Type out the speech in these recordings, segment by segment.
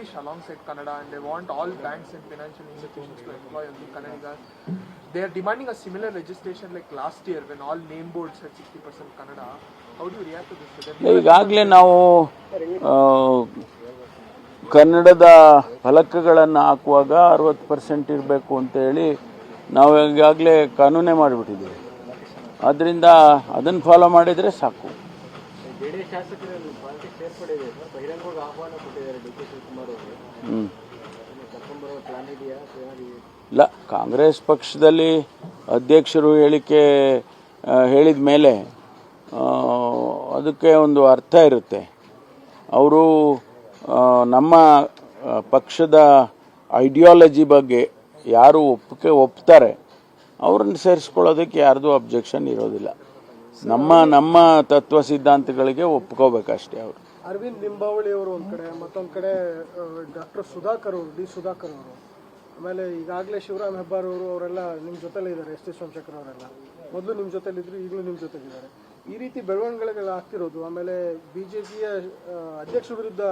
English alongside Kannada and they want all banks and financial institutions to employ only Kannadigas. They are demanding a similar legislation like last year when all name boards had 60% Kannada. How do you react to this? ಈಗಾಗಲೇ ನಾವು ಕನ್ನಡದ ಫಲಕಗಳನ್ನು ಹಾಕುವಾಗ ಅರವತ್ತು percent ಇರಬೇಕು ಅಂತೇಳಿ ನಾವು ಈಗಾಗಲೇ ಕಾನೂನೇ ಮಾಡಿಬಿಟ್ಟಿದ್ದೀವಿ ಆದ್ದರಿಂದ ಅದನ್ನು ಫಾಲೋ ಮಾಡಿದರೆ ಸಾಕು ಇಲ್ಲ, ಕಾಂಗ್ರೆಸ್ ಪಕ್ಷದಲ್ಲಿ ಅಧ್ಯಕ್ಷರು ಹೇಳಿಕೆ ಹೇಳಿದ ಮೇಲೆ ಅದಕ್ಕೆ ಒಂದು ಅರ್ಥ ಇರುತ್ತೆ. ಅವರು ನಮ್ಮ ಪಕ್ಷದ ಐಡಿಯಾಲಜಿ ಬಗ್ಗೆ ಯಾರು ಒಪ್ಪಿಗೆ ಒಪ್ತಾರೆ, ಅವ್ರನ್ನ ಸೇರಿಸ್ಕೊಳ್ಳೋದಕ್ಕೆ ಯಾರ್ದು ಅಬ್ಜೆಕ್ಷನ್ ಇರೋದಿಲ್ಲ. ನಮ್ಮ ನಮ್ಮ ತತ್ವ ಸಿದ್ಧಾಂತಗಳಿಗೆ ಒಪ್ಕೋಬೇಕಷ್ಟೇ ಅವರು. ಅರವಿಂದ್ ಲಿಂಬಾವಳಿ ಅವರು ಒಂದು ಕಡೆ ಮತ್ತೊಂದು ಕಡೆ ಡಾಕ್ಟರ್ ಸುಧಾಕರ್ ಅವರು ಡಿ ಸುಧಾಕರ್ ಅವರು. ಆಮೇಲೆ ಈಗಾಗಲೇ ಶಿವರಾಮ್ ಹೆಬ್ಬಾರ್ ಅವರು ಅವರೆಲ್ಲ ನಿಮ್ಮ ಜೊತೆಲೇ ಇದ್ದಾರೆ ಎಸ್ ಟಿ ಸೋಮಶೇಖರ್ ಅವರೆಲ್ಲ. ಮೊದಲು ನಿಮ್ಮ ಜೊತೆಲಿದ್ರು ಈಗಲೂ ನಿಮ್ಮ ಜೊತೆಲಿದ್ದಾರೆ ಈ ರೀತಿ ಬೆಳವಣಿಗೆಗಳು ಆಗ್ತಿರೋದು ಆಮೇಲೆ ಬಿ ಜೆ ಪಿಯ ಅಧ್ಯಕ್ಷರ ವಿರುದ್ಧ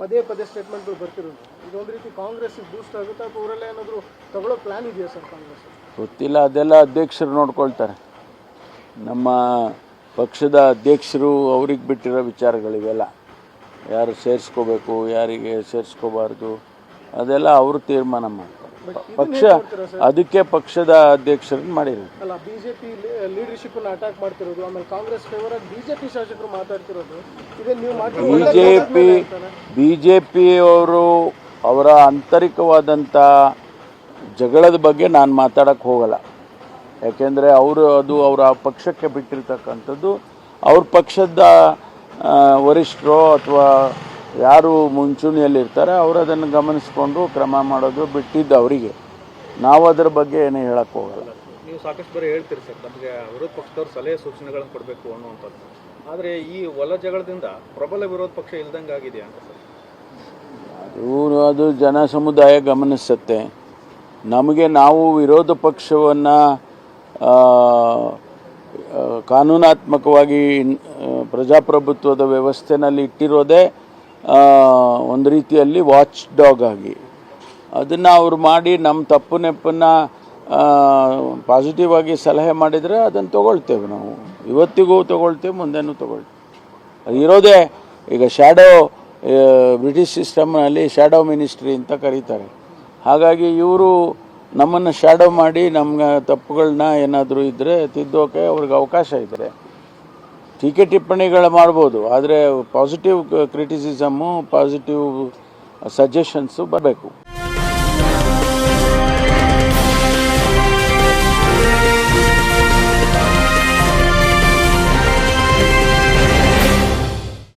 ಪದೇ ಪದೇ ಸ್ಟೇಟ್ಮೆಂಟ್ಗಳು ಬರ್ತಿರೋದು. ಇದೊಂದು ರೀತಿ ಕಾಂಗ್ರೆಸ್ ಬೂಸ್ಟ್ ಆಗುತ್ತೆ ಅಥವಾ ಅವರೆಲ್ಲ ಏನಾದರೂ ತಗೊಳ್ಳೋ ಪ್ಲಾನ್ ಇದೆಯಾ ಸರ್ ಕಾಂಗ್ರೆಸ್ ಗೊತ್ತಿಲ್ಲ ಅದೆಲ್ಲ ಅಧ್ಯಕ್ಷರು ನೋಡ್ಕೊಳ್ತಾರೆ. ನಮ್ಮ ಪಕ್ಷದ ಅಧ್ಯಕ್ಷರು ಅವ್ರಿಗೆ ಬಿಟ್ಟಿರೋ ವಿಚಾರಗಳಿವೆಲ್ಲ. ಯಾರು ಸೇರಿಸ್ಕೋಬೇಕು ಯಾರಿಗೆ ಸೇರಿಸ್ಕೋಬಾರ್ದು ಅದೆಲ್ಲ ಅವರು ತೀರ್ಮಾನ ಮಾಡ್ತಾರೆ. ಪಕ್ಷ ಅದಕ್ಕೆ ಪಕ್ಷದ ಅಧ್ಯಕ್ಷರನ್ನ ಮಾಡಿರೋದು. ಅಲ್ಲ ಬಿ ಜೆ ಪಿ ಅಟ್ಯಾಕ್ ಮಾಡ್ತಿರೋದು ಆಮೇಲೆ ಕಾಂಗ್ರೆಸ್ ಫೇವರ್ ಆಗಿ ಬಿ ಜೆ ಪಿ ಶಾಸಕರು ಮಾತಾಡ್ತಿರೋದು. ಇದೆ ನೀವು ಬಿ ಜೆ ಪಿ ಬಿ ಪಿಯವರು ಅವರ ಆಂತರಿಕವಾದಂಥ ಜಗಳದ ಬಗ್ಗೆ ನಾನು ಮಾತಾಡಕ್ಕೆ ಹೋಗಲ್ಲ. ಯಾಕೆಂದರೆ ಅವರು ಅದು ಅವರ ಪಕ್ಷಕ್ಕೆ ಬಿಟ್ಟಿರ್ತಕ್ಕಂಥದ್ದು ಅವ್ರ ಪಕ್ಷದ ವರಿಷ್ಠರು ಅಥವಾ ಯಾರು ಮುಂಚೂಣಿಯಲ್ಲಿರ್ತಾರೆ ಅವರು ಅದನ್ನು ಗಮನಿಸ್ಕೊಂಡು ಕ್ರಮ ಮಾಡೋದು ಬಿಟ್ಟಿದ್ದು ಅವರಿಗೆ. ನಾವು ಅದರ ಬಗ್ಗೆ ಏನು ಹೇಳಕ್ಕೆ ಹೋಗಲ್ಲ. ನೀವು ಸಾಕಷ್ಟು ಬರೀ ಹೇಳ್ತೀರಿ ಸರ್ ನಮಗೆ ವಿರೋಧ ಪಕ್ಷದವ್ರು ಸಲಹೆ ಸೂಚನೆಗಳನ್ನು ಕೊಡಬೇಕು ಅನ್ನುವಂಥದ್ದು. ಆದರೆ ಈ ಒಲ ಜಗಳದಿಂದ ಪ್ರಬಲ ವಿರೋಧ ಪಕ್ಷ ಇಲ್ದಂಗೆ ಆಗಿದೆಯಾ ಅಂತ ಸರ್. ಅದು ಅದು ಜನ ಸಮುದಾಯ ಗಮನಿಸುತ್ತೆ. ನಮಗೆ ನಾವು ವಿರೋಧ ಪಕ್ಷವನ್ನು ಕಾನೂನಾತ್ಮಕವಾಗಿ ಪ್ರಜಾಪ್ರಭುತ್ವದ ವ್ಯವಸ್ಥೆನಲ್ಲಿ ಇಟ್ಟಿರೋದೇ ಒಂದು ರೀತಿಯಲ್ಲಿ ವಾಚ್ ಡಾಗ್ ಆಗಿ. ಅದನ್ನು ಅವ್ರು ಮಾಡಿ ನಮ್ಮ ತಪ್ಪು ನೆಪ್ಪನ್ನು ಪಾಸಿಟಿವ್ ಆಗಿ ಸಲಹೆ ಮಾಡಿದರೆ ಅದನ್ನು ತಗೊಳ್ತೇವೆ ನಾವು. ಇವತ್ತಿಗೂ ತಗೊಳ್ತೇವೆ, ಮುಂದೆನೂ ತಗೊಳ್ತೇವೆ. ಇರೋದೇ, ಈಗ ಶ್ಯಾಡೋ ಬ್ರಿಟಿಷ್ ಸಿಸ್ಟಮ್ನಲ್ಲಿ ಶ್ಯಾಡೋ ಮಿನಿಸ್ಟ್ರಿ ಅಂತ ಕರೀತಾರೆ. ಹಾಗಾಗಿ ಇವರು ನಮ್ಮನ್ನು ಶ್ಯಾಡೋ ಮಾಡಿ ನಮ್ಮ ತಪ್ಪುಗಳನ್ನ ಏನಾದರೂ ಇದ್ದರೆ ತಿದ್ದೋಕೆ ಅವ್ರಿಗೆ ಅವಕಾಶ ಇದ್ದರೆ ಟೀಕೆ ಟಿಪ್ಪಣಿಗಳು ಮಾಡ್ಬೋದು, ಆದರೆ ಪಾಸಿಟಿವ್ ಕ್ರಿಟಿಸಿಸಮ್ಮು ಪಾಸಿಟಿವ್ ಸಜೆಷನ್ಸು ಬರಬೇಕು.